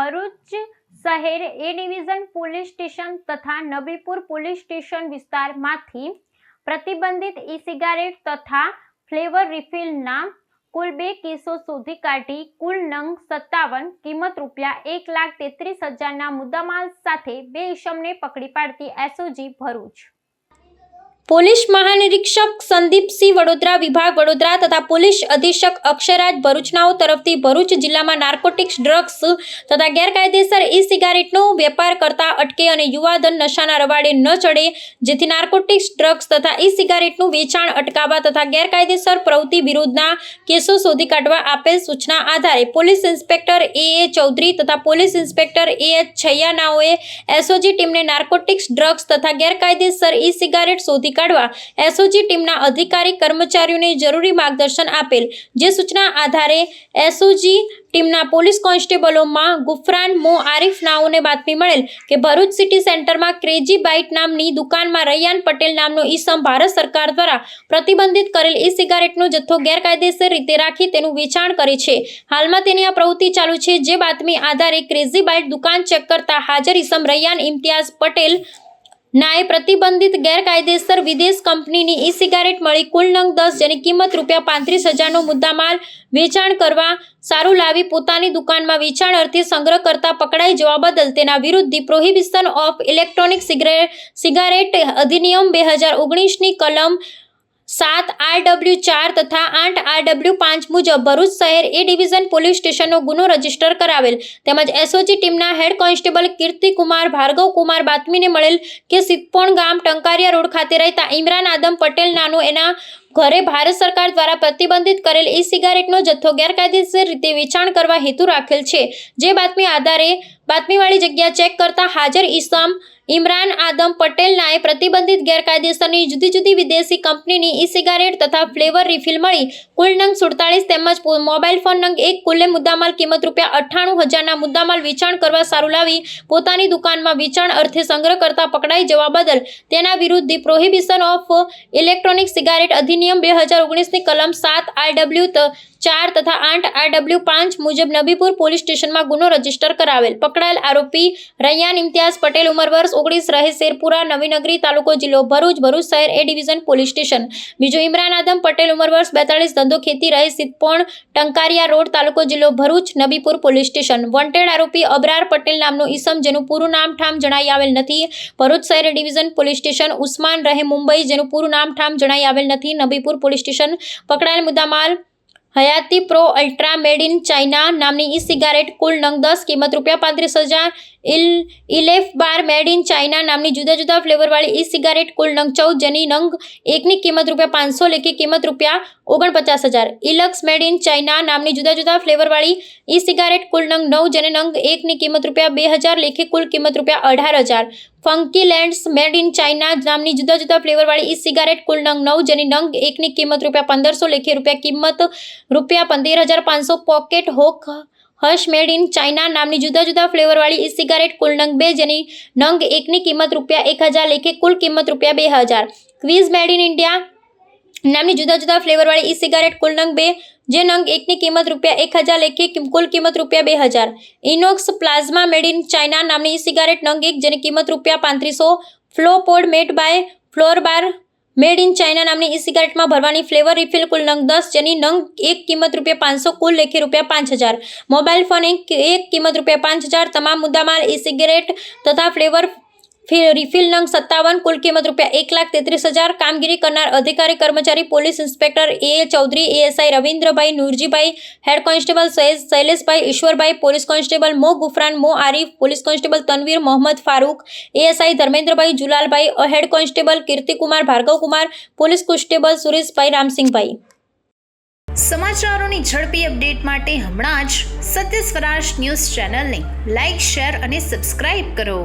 ભરૂચ શહેર એ division police station તથા Nabipur police station વિસ્તારમાંથી પ્રતિબંધિત ઈ સિગારેટ તથા ફ્લેવર રિફિલના કુલ બે કેસો શોધી કાઢી, કુલ નંગ સત્તાવન, કિંમત રૂપિયા એક લાખ તેત્રીસ હજારના મુદ્દામાલ સાથે બે ઇસમને પકડી પાડતી એસઓજી ભરૂચ. પોલીસ મહાનિરીક્ષક સંદીપસિંહ વડોદરા વિભાગ વડોદરા તથા પોલીસ અધિક્ષક અક્ષરાજ ભરૂચનાઓ તરફથી ભરૂચ જિલ્લામાં નાર્કોટિક્સ, ડ્રગ્સ તથા ગેરકાયદેસર ઈ સિગારેટનો વેપાર કરતા અટકે અને યુવાધન નશાના રવાડે ન ચડે, જેથી નાર્કોટિક્સ, ડ્રગ્સ તથા ઈ સિગારેટનું વેચાણ અટકાવવા તથા ગેરકાયદેસર પ્રવૃત્તિ વિરુદ્ધના કેસો શોધી કાઢવા આપેલ સૂચના આધારે police inspector A A Chaudhary તથા પોલીસ ઇન્સ્પેક્ટર એ એચ છૈયાનાઓએ એસઓજી ટીમને નાર્કોટિક્સ, ડ્રગ્સ તથા ગેરકાયદેસર ઈ સિગારેટ શોધી કાઢવા એસઓજી ટીમના અધિકારી કર્મચારીઓને જરૂરી માર્ગદર્શન આપેલ, જે સૂચના આધારે એસઓજી ટીમના પોલીસ કોન્સ્ટેબલોમાં ગુફરાન મો આરિફ નાઓને બાતમી મળેલ કે ભરૂચ સિટી સેન્ટરમાં ક્રેજી બાઇટ નામની દુકાનમાં રૈયાન પટેલ નામનો ઈસમ ભારત સરકાર દ્વારા પ્રતિબંધિત કરેલ ઈ સિગારેટનો જથ્થો ગેરકાયદેસર રીતે રાખી તેનું વેચાણ કરે છે. હાલમાં તેની આ પ્રવૃત્તિ ચાલુ છે, જે બાતમી આધારે ક્રેઝી બાઇટ દુકાન ચેક કરતા હાજર ઈસમ રૈયાન ઇમ્તિયાઝ પટેલ નાએ પ્રતિબંધિત ગેરકાયદેસર વિદેશ કંપનીની ઈ સિગારેટ મળી કુલ નંગ દસ જેની કિંમત રૂપિયા પાંત્રીસ હજારનો મુદ્દામાલ વેચાણ કરવા સારું લાવી પોતાની દુકાનમાં વેચાણ અર્થે સંગ્રહ કરતા પકડાઈ જવા બદલ તેના વિરુદ્ધ prohibition of electronic cigarette cigarette અધિનિયમ બે હજાર ઓગણીસની કલમ સાત આર ડબલ્યુ ચાર તથા આઠ આર ડબલ્યુ પાંચ મુજબ ભરૂચ શહેર એ ડિવિઝન પોલીસ સ્ટેશનનો ગુનો રજિસ્ટર કરાવેલ. તેમજ એસઓજી ટીમના હેડ કોન્સ્ટેબલ કીર્તિકુમાર ભાર્ગવ કુમાર બાતમીને મળેલ કે સિદ્ધપોણ ગામ ટંકારિયા રોડ ખાતે રહેતા ઇમરાન આદમ પટેલ નાનો એના ઘરે ભારત સરકાર દ્વારા પ્રતિબંધિત કરેલ ઈ સિગારેટનો જથ્થો ગેરકાયદેસર રીતે વેચાણ કરવા હેતુ રાખેલ છે. જે બાતમી આધારે બાતમીવાળી જગ્યા ચેક કરતા હાજર ઈસમ ઇમરાન આદમ પટેલનાએ પ્રતિબંધિત ગેરકાયદેસરની જુદી જુદી વિદેશી કંપનીની ઈ સિગારેટ તથા ફ્લેવર રિફિલ મળી. કુલ નંગ સુડતાલીસ તેમજ મોબાઈલ ફોન નંગ એક કુલ્લે મુદ્દામાલ કિંમત રૂપિયા અઠ્ઠાણું હજારના મુદ્દામાલ વેચાણ કરવા સારું લાવી પોતાની દુકાનમાં વેચાણ અર્થે સંગ્રહ કરતા પકડાઈ જવા બદલ. તેના વિરુદ્ધ the prohibition of electronic cigarette અધિનિયમ બે હજાર ઓગણીસની કલમ સાત આર ડબલ્યુ ચાર તથા આઠ આર ડબલ્યુ પાંચ મુજબ નબીપુર પોલીસ સ્ટેશનમાં ગુનો રજિસ્ટર કરાવેલ. પકડાયેલ આરોપી રૈયાન ઇમ્તિયાઝ પટેલ, ઉંમર વર્ષ ઓગણીસ, રહે શેરપુરા, નવીનગરી તાલુકો જિલ્લો ભરૂચ ભરૂચ શહેર એ ડિવિઝન પોલીસ સ્ટેશન. બીજો ઇમરાન આદમ પટેલ, ઉંમર વર્ષ બેતાળીસ, ધંધો ખેતી, રહે સિદ્ધપોણ, ટંકારિયા રોડ, તાલુકો જિલ્લો Bharuch, Nabipur police station. Wanted આરોપી અબરાર પટેલ નામનો ઈસમ, જેનું પૂરું નામ ઠામ જણાઈ આવેલ નથી. ભરૂચ શહેર ડિવિઝન પોલીસ સ્ટેશન. ઉસ્માન રહે મુંબઈ, જેનું પૂરું નામ ઠામ જણાઈ આવેલ નથી. Nabipur police station. પકડાયેલ મુદ્દામાલ Hayati pro ultra made in China નામની ઈ સિગારેટ કુલ નંગ દસ કિંમત રૂપિયા પાંત્રીસ હજાર ઇલ, ઇલેફ બાર મેડ ઇન ચાઇના નામની જુદા જુદા ફ્લેવરવાળી ઈ સિગારેટ કુલ નંગ ચૌદ જેની નંગ એકની કિંમત રૂપિયા પાંચસો લેખે કિંમત રૂપિયા ઓગણપચાસ હજાર. ઇલક્સ મેડ ઇન ચાઇના નામની જુદા જુદા ફ્લેવરવાળી ઈ સિગારેટ કુલ નંગ નવ જેને નંગ એકની કિંમત રૂપિયા બે હજાર લેખે કુલ કિંમત રૂપિયા અઢાર હજાર. Funky Lands made in China નામની જુદા જુદા ફ્લેવરવાળી ઈ સિગારેટ કુલ નંગ નવ જેની નંગ એકની કિંમત રૂપિયા પંદરસો લેખે રૂપિયા કિંમત રૂપિયા પંદર હજાર પાંચસો Pocket Hawk Hush made in China નામની જુદા જુદા ફ્લેવરવાળી ઈ સિગારેટ કુલ નંગ બે, જેની નંગ એકની કિંમત રૂપિયા એક હજાર, લેખે કુલ કિંમત રૂપિયા બે હજાર. ક્વીઝ મેડ ઇન ઇન્ડિયા નામની જુદા જુદા ફ્લેવરવાળી ઈ સિગારેટ કુલ નંગ બે, જે નંગ એકની કિંમત રૂપિયા એક હજાર, લેખે કુલ કિંમત રૂપિયા બે હજાર. Inox Plasma made in China નામની ઈ સિગારેટ નંગ એક, જેની કિંમત રૂપિયા પાંત્રીસો flow pod made by floor bar made in China નામની ઈ સિગારેટમાં ભરવાની ફ્લેવર રિફિલ કુલ નંગ દસ, જેની નંગ એક કિંમત રૂપિયા પાંચસો, કુલ લેખે રૂપિયા પાંચ હજાર. મોબાઈલ ફોન એક કિંમત રૂપિયા પાંચ હજાર. તમામ મુદ્દામાલ ઈ સિગરેટ તથા ફ્લેવર રિફિલ નંગ સત્તાવન, કુલ કિંમત રૂપિયા એક લાખ તેત્રીસ હજાર. કામગીરી કરનાર અધિકારી, કર્મચારી, police inspector A Chaudhary, ASI Ravindrabhai Noorjibhai, head constable Sayyad Shaileshbhai Ishwarbhai, police constable Mo Gufran, Mo Arif, police constable Tanvir Mohammad Farooq, ASI Dharmendrabhai Julalbhai head constable Kirtikumar Bhargavkumar, police constable Sureshbhai Ramsinhbhai. સમાચારોની ઝડપી update માટે હમણાં જ Satya Swaraj news ચેનલને like share અને subscribe કરો.